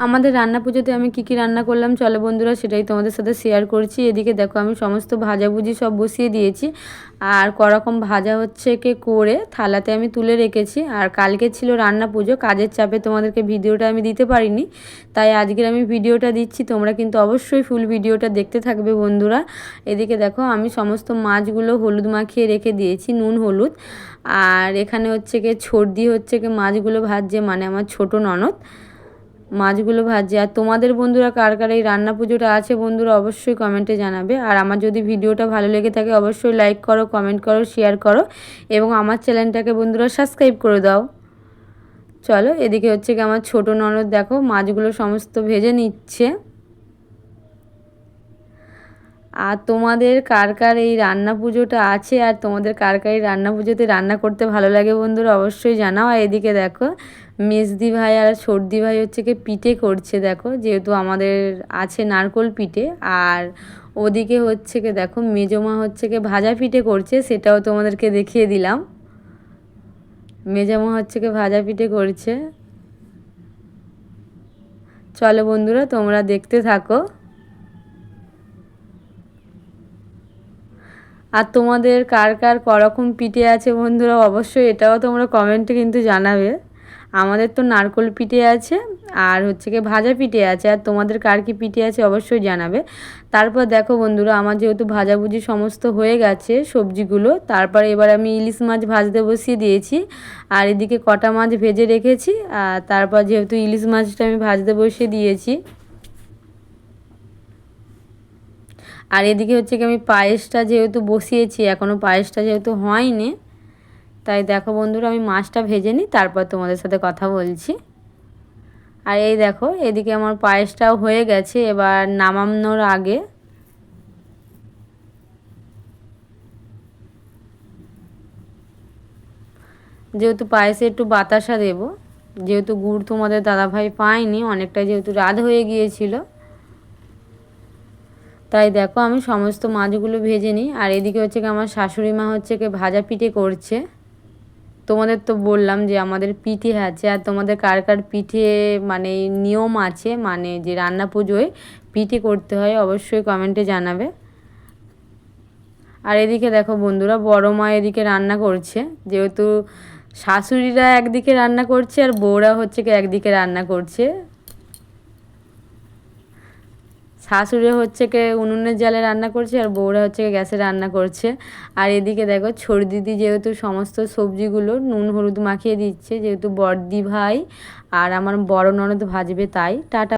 আমাদের রান্না পুজোতে আমি কী কী রান্না করলাম, চলো বন্ধুরা সেটাই তোমাদের সাথে শেয়ার করছি। এদিকে দেখো আমি সমস্ত ভাজাভুজি সব বসিয়ে দিয়েছি। আর করকম ভাজা হচ্ছে কে করে, থালাতে আমি তুলে রেখেছি। আর কালকে ছিল রান্না পুজো, কাজের চাপে তোমাদেরকে ভিডিওটা আমি দিতে পারিনি। তাই আজকের আমি ভিডিওটা দিচ্ছি, তোমরা কিন্তু অবশ্যই ফুল ভিডিওটা দেখতে থাকবে বন্ধুরা। এদিকে দেখো আমি সমস্ত মাছগুলো হলুদ মাখিয়ে রেখে দিয়েছি, নুন, হলুদ। আর এখানে হচ্ছে কি ছর্দি হচ্ছে কি মাছগুলো ভাজছে মানে আমার ছোট ননদ। মাছগুলো ভাজছে আর তোমাদের বন্ধুরা কার কার এই রান্না পুজোটা আছে বন্ধুরা অবশ্যই কমেন্টে জানাবে। আর আমার যদি ভিডিওটা ভালো লেগে থাকে অবশ্যই লাইক করো কমেন্ট করো শেয়ার করো এবং আমার চ্যানেলটাকে বন্ধুরা সাবস্ক্রাইব করে দাও। চলো, এদিকে হচ্ছে কি আমার ছোটো ননদ দেখো মাছগুলো সমস্ত ভেজে নিচ্ছে। আর তোমাদের কার কার এই রান্না পুজোটা আছে? আর তোমাদের কার কার এই রান্না পুজোতে রান্না করতে ভালো লাগে বন্ধুরা অবশ্যই জানাও। আর এদিকে দেখো, মেজদি ভাই আর সর্দি ভাই হচ্ছে কি পিঠে করছে, দেখো। যেহেতু আমাদের আছে নারকোল পিঠে, আর ওদিকে হচ্ছে কি দেখো, মেজমা হচ্ছে কি ভাজা পিঠে করছে, সেটাও তোমাদেরকে দেখিয়ে দিলাম। মেজামা হচ্ছে কি ভাজা পিঠে করছে। চলো বন্ধুরা, তোমরা দেখতে থাকো। আর তোমাদের কার কার করকম পিঠে আছে বন্ধুরা, অবশ্যই এটাও তোমরা কমেন্টে কিন্তু জানাবে। আমাদের তো নারকোল পিঠে আছে, আর হচ্ছে কি ভাজা পিঠে আছে, আর তোমাদের কার কি পিঠে আছে অবশ্যই জানাবে। তারপর দেখো বন্ধুরা, আমার যেহেতু ভাজাভুজি সমস্ত হয়ে গেছে সবজিগুলো, তারপর এবার আমি ইলিশ মাছ ভাজতে বসিয়ে দিয়েছি, আর এদিকে কটা মাছ ভেজে রেখেছি, আর তারপর যেহেতু ইলিশ মাছটা আমি ভাজতে বসিয়ে দিয়েছি। আর এদিকে হচ্ছে কি আমি পায়েসটা যেহেতু বসিয়েছি এখনও পায়েসটা যেহেতু হয়নি, তাই দেখো বন্ধুরা আমি মাছটা ভেজে নিই, তারপর তোমাদের সাথে কথা বলছি। আর এই দেখো, এদিকে আমার পায়েসটাও হয়ে গেছে, এবার নামানোর আগে যেহেতু পায়েসে একটু বাতাসা দেব, যেহেতু গুড় তোমাদের দাদাভাই পায়নি অনেকটা যেহেতু রাত হয়ে গিয়েছিল তাই দেখো আমি সমস্ত মাছগুলো ভেজে নিই। আর এদিকে হচ্ছে কি আমার শাশুড়ি মা হচ্ছে কি ভাজা পিঠে করছে। তোমাদের তো বললাম যে আমাদের পিঠে আছে। আর তোমাদের কার কার পিঠে মানে নিয়ম আছে মানে যে রান্না পুজোয় পিঠে করতে হয় অবশ্যই কমেন্টে জানাবে। আর এদিকে দেখো বন্ধুরা, বড় মা এদিকে রান্না করছে। যেহেতু শাশুড়িরা একদিকে রান্না করছে আর বউরা হচ্ছে কি একদিকে রান্না করছে। শাশুড়ি হচ্ছে কে উনুনের জালে রান্না করছে আর বউরা হচ্ছে গ্যাসে রান্না করছে। আর এদিকে দেখো ছোট দিদি যেহেতু সমস্ত সবজিগুলো নুন, হলুদ মাখিয়ে দিচ্ছে, যেহেতু বড়দি ভাই আর আমার বড় ননদ ভাজবে তাই। টাটা।